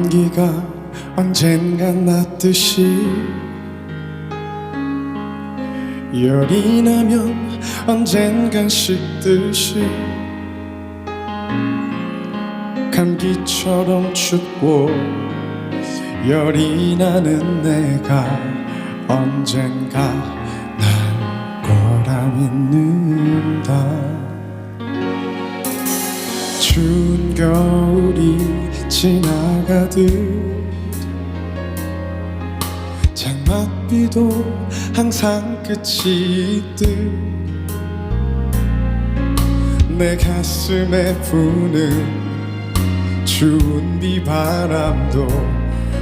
감기가 언젠가 낫듯이 열이 나면 언젠간 식듯이 감기처럼 춥고 열이 나는 내가 언젠가 날 거라 믿는다. 추운 겨울이 지나가듯 장맛비도 항상 끝이 있듯 내 가슴에 부는 추운 비바람도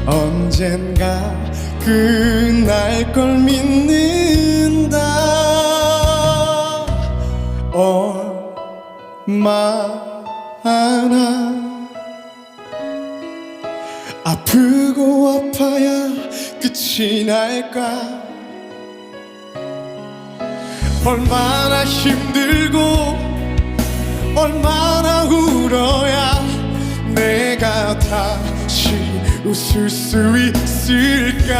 언젠가 끝날 걸 믿는다. 얼마나 아프고 아파야 끝이 날까? 얼마나 힘들고 얼마나 울어야 내가 다시 웃을 수 있을까?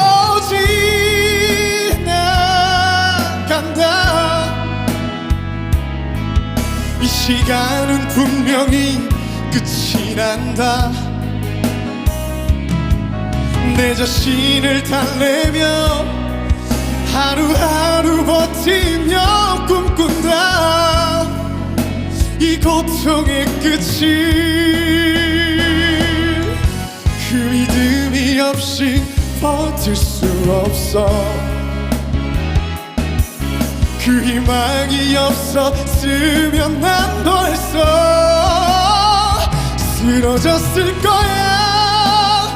어 지 나간다. 이 시간은 분명히 끝이 난다. 내 자신을 달래며 하루하루 버티며 꿈꾼다. 이 고통의 끝이 그 믿음이 없이 버틸 수 없어. 그 희망이 없었으면 난 벌써 쓰러졌을 거야.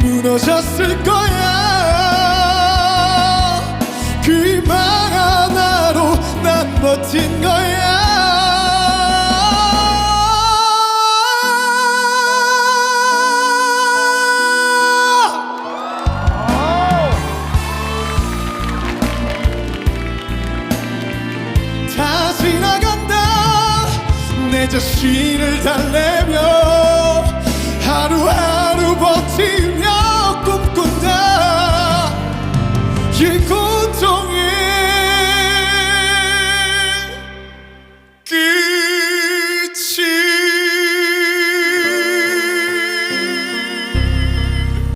무너졌을 거야. 그 희망 하나로 난 버틴 거야. 다 지나간다. 내 자신을 달래며 Caro, era o Botinho.